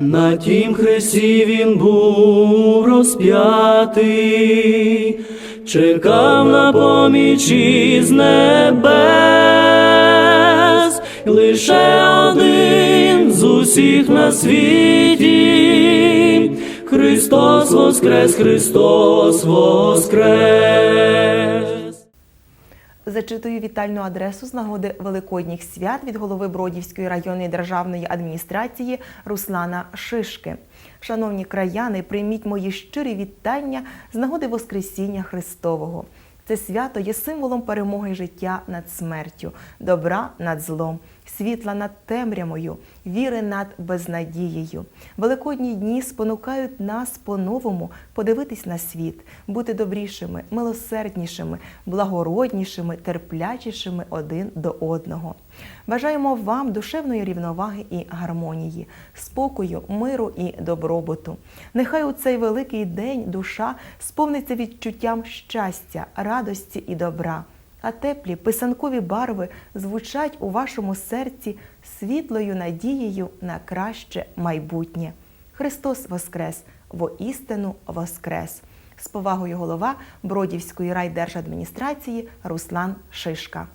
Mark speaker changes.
Speaker 1: На тім хресті він був розп'ятий, чекав на поміч із небес, лише один з усіх на світі. Христос воскрес, Христос воскрес.
Speaker 2: Зачитую вітальну адресу з нагоди Великодніх свят від голови Бродівської районної державної адміністрації Руслана Шишки. Шановні краяни, прийміть мої щирі вітання з нагоди Воскресіння Христового. Це свято є символом перемоги життя над смертю, добра над злом, світла над темрявою, віри над безнадією. Великодні дні спонукають нас по-новому подивитись на світ, бути добрішими, милосерднішими, благороднішими, терплячішими один до одного. Бажаємо вам душевної рівноваги і гармонії, спокою, миру і добробуту. Нехай у цей великий день душа сповниться відчуттям щастя, радості і добра а теплі писанкові барви звучать у вашому серці світлою надією на краще майбутнє. Христос Воскрес! Воістину Воскрес! З повагою голова Бродівської райдержадміністрації Руслан Шишка.